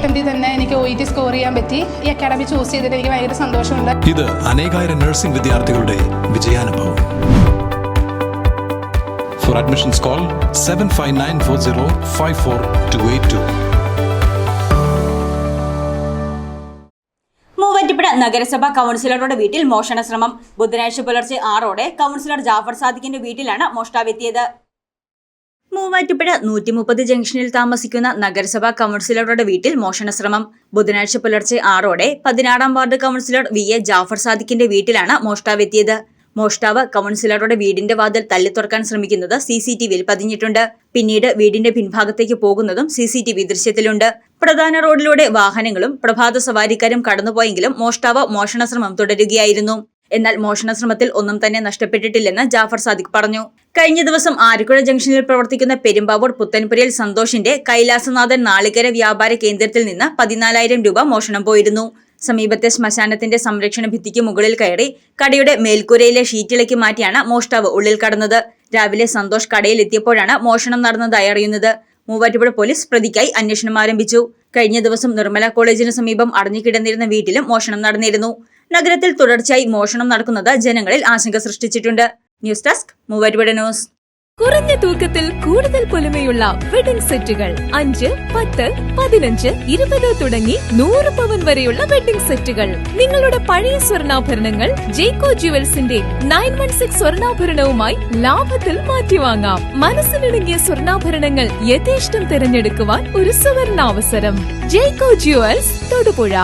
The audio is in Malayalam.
അറ്റംപ്റ്റിൽ തന്നെ എനിക്ക് ഒ ഇ ടി സ്കോർ ചെയ്യാൻ പറ്റി. ഈ അക്കാഡമി ചൂസ് ചെയ്തിട്ട് എനിക്ക് ഭയങ്കര സന്തോഷമുണ്ട്. ഇത് അനേകായിരം നഴ്സിംഗ് വിദ്യാർത്ഥികളുടെ വിജയാനുഭവം. For admissions call seven five nine four zero five four two eight two Muvattupuzha നഗരസഭ കൗൺസിലറുടെ വീട്ടിൽ മോഷണ ശ്രമം. ബുധനാഴ്ച പുലർച്ചെ ആറോടെ കൗൺസിലർ ജാഫർ സാദിഖിന്റെ വീട്ടിലാണ് മോഷ്ടാവെത്തിയത് മൂവാറ്റുപുഴ നൂറ്റി മുപ്പത് ജംഗ്ഷനിൽ താമസിക്കുന്ന നഗരസഭാ കൗൺസിലറുടെ വീട്ടിൽ മോഷണശ്രമം. ബുധനാഴ്ച പുലർച്ചെ ആറോടെ പതിനാറാം ward councillor V A Jafar സാദിഖിന്റെ വീട്ടിലാണ് മോഷ്ടാവെത്തിയത്. മോഷ്ടാവ് കൗൺസിലറുടെ വീടിന്റെ വാതിൽ തള്ളിത്തുറക്കാൻ ശ്രമിക്കുന്നത് സി സി ടി വിയിൽ പതിഞ്ഞിട്ടുണ്ട്. പിന്നീട് വീടിന്റെ പിൻഭാഗത്തേക്ക് പോകുന്നതും സി സി ടി വി ദൃശ്യത്തിലുണ്ട്. പ്രധാന റോഡിലൂടെ വാഹനങ്ങളും പ്രഭാത സവാരിക്കാരും കടന്നുപോയെങ്കിലും മോഷ്ടാവ് മോഷണശ്രമം തുടരുകയായിരുന്നു. എന്നാൽ മോഷണ ശ്രമത്തിൽ ഒന്നും തന്നെ നഷ്ടപ്പെട്ടിട്ടില്ലെന്ന് ജാഫർ സാദിഖ് പറഞ്ഞു. കഴിഞ്ഞ ദിവസം ആരിക്കുഴ ജംഗ്ഷനിൽ പ്രവർത്തിക്കുന്ന പെരുമ്പാവൂർ പുത്തൻപുരയിൽ സന്തോഷിന്റെ കൈലാസനാഥൻ നാളികര വ്യാപാര കേന്ദ്രത്തിൽ നിന്ന് പതിനാലായിരം രൂപ മോഷണം പോയിരുന്നു. സമീപത്തെ ശ്മശാനത്തിന്റെ സംരക്ഷണ ഭിത്തിക്ക് മുകളിൽ കയറി കടയുടെ മേൽക്കൂരയിലെ ഷീറ്റിലേക്ക് മാറ്റിയാണ് മോഷ്ടാവ് ഉള്ളിൽ കടന്നത്. രാവിലെ സന്തോഷ് കടയിൽ എത്തിയപ്പോഴാണ് മോഷണം നടന്നതായി അറിയുന്നത്. മൂവാറ്റുപുഴ പോലീസ് പ്രതിക്കായി അന്വേഷണം ആരംഭിച്ചു. കഴിഞ്ഞ ദിവസം നിർമ്മല കോളേജിന് സമീപം അടഞ്ഞുകിടന്നിരുന്ന വീട്ടിലും മോഷണം നടന്നിരുന്നു. നഗരത്തിൽ തുടർച്ചയായി മോഷണം നടക്കുന്നത് ജനങ്ങളിൽ ആശങ്ക സൃഷ്ടിച്ചിട്ടുണ്ട്. News desk Muvattupuzha news. കുറഞ്ഞ തൂക്കത്തിൽ കൂടുതൽ പൊലിമയുള്ള വെഡിംഗ് സെറ്റുകൾ. അഞ്ച് പത്ത് പതിനഞ്ച് ഇരുപത് തുടങ്ങി നൂറ് പവൻ വരെയുള്ള വെഡിംഗ് സെറ്റുകൾ. നിങ്ങളുടെ പഴയ സ്വർണാഭരണങ്ങൾ ജേക്കോ ജുവൽസിന്റെ നയൻ വൺ സിക്സ് സ്വർണാഭരണവുമായി ലാഭത്തിൽ മാറ്റിവാങ്ങാം. മനസ്സിലിണങ്ങിയ സ്വർണാഭരണങ്ങൾ യഥേഷ്ടം തിരഞ്ഞെടുക്കുവാൻ ഒരു സുവർണാവസരം. ജേക്കോ ജുവൽസ് തൊടുപുഴ.